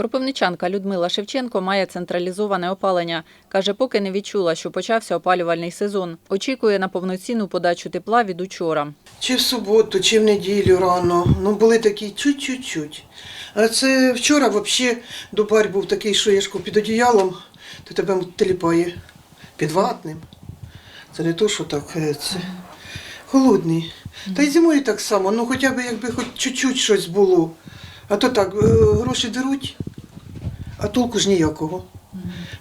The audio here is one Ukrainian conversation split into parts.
Кропивничанка Людмила Шевченко має централізоване опалення. Каже, поки не відчула, що почався опалювальний сезон. Очікує на повноцінну подачу тепла від учора. Чи в суботу, чи в неділю рано. Ну, були такі чуть-чуть. А це вчора взагалі дубарь був такий, що я під одіялом, то тебе теліпає під ватним. Це не то, що так, е, це холодний. Та й зимою так само, ну хоча б якби хоч чуть-чуть щось було. А то так, е, гроші деруть, а толку ж ніякого.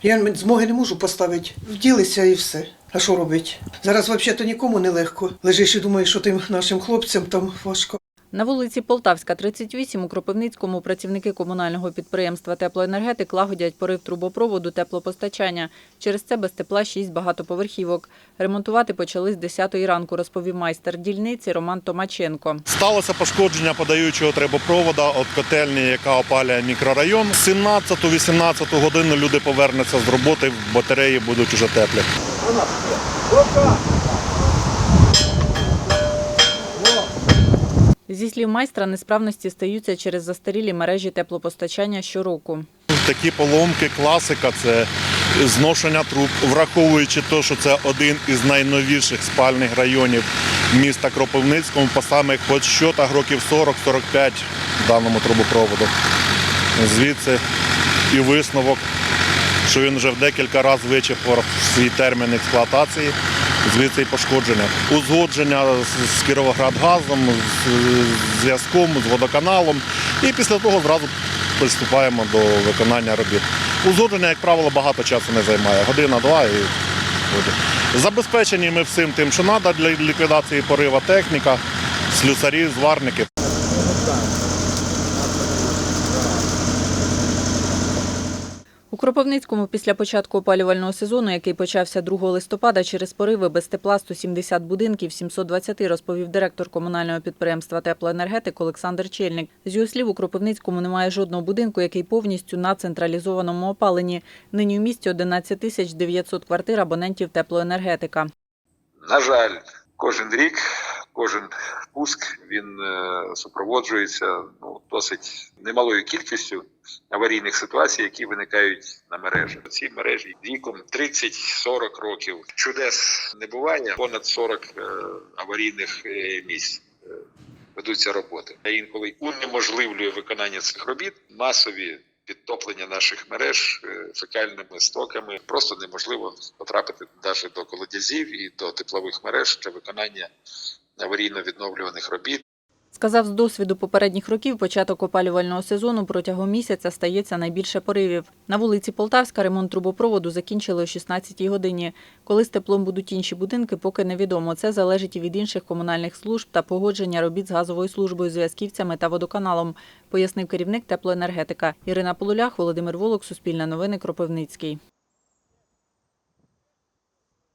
Я змоги не можу поставити. Вділися і все. А що робити? Зараз взагалі нікому не легко. Лежиш і думаєш, що тим нашим хлопцям там важко. На вулиці Полтавська, 38 у Кропивницькому працівники комунального підприємства «Теплоенергетик» лагодять порив трубопроводу теплопостачання. Через це без тепла шість багатоповерхівок. Ремонтувати почали з 10 ранку, розповів майстер дільниці Роман Томаченко. Сталося пошкодження подаючого трубопровода від котельні, яка опалює мікрорайон. 17-18 годину люди повернуться з роботи, батареї будуть уже теплі. Зі слів майстра, несправності стаються через застарілі мережі теплопостачання щороку. Такі поломки, класика це зношення труб, враховуючи те, що це один із найновіших спальних районів міста Кропивницького, по самих подсчетах років 40-45 даному трубопроводу. Звідси і висновок, що він вже в декілька разів вичерпав свій термін експлуатації, звідси пошкодження. Узгодження з Кіровоградгазом, з зв'язком, з водоканалом. І після того зразу приступаємо до виконання робіт. Узгодження, як правило, багато часу не займає. Година-два і буде. Забезпечені ми всім тим, що треба для ліквідації порива техніка, слюсарі, зварники. Кропивницькому після початку опалювального сезону, який почався 2 листопада, через пориви без тепла 170 будинків 720, розповів директор комунального підприємства «Теплоенергетик» Олександр Чельник. З його слів, у Кропивницькому немає жодного будинку, який повністю на централізованому опаленні. Нині у місті 11 тисяч 900 квартир абонентів теплоенергетика. На жаль, кожен рік, кожен пуск він е, супроводжується ну, досить немалою кількістю аварійних ситуацій, які виникають на мережі. Ці мережі віком 30-40 років. Чудес не буває. Понад 40 е, аварійних е, місць. Ведуться роботи. А інколи унеможливлює виконання цих робіт масові підтоплення наших мереж фекальними стоками просто неможливо потрапити навіть до колодязів і до теплових мереж для виконання аварійно-відновлюваних робіт. Сказав, з досвіду попередніх років початок опалювального сезону протягом місяця стається найбільше поривів. На вулиці Полтавська ремонт трубопроводу закінчили о 16-й годині. Коли з теплом будуть інші будинки, поки невідомо. Це залежить і від інших комунальних служб та погодження робіт з газовою службою, зв'язківцями та водоканалом, пояснив керівник теплоенергетика. Ірина Полулях, Володимир Волок, Суспільне новини, Кропивницький.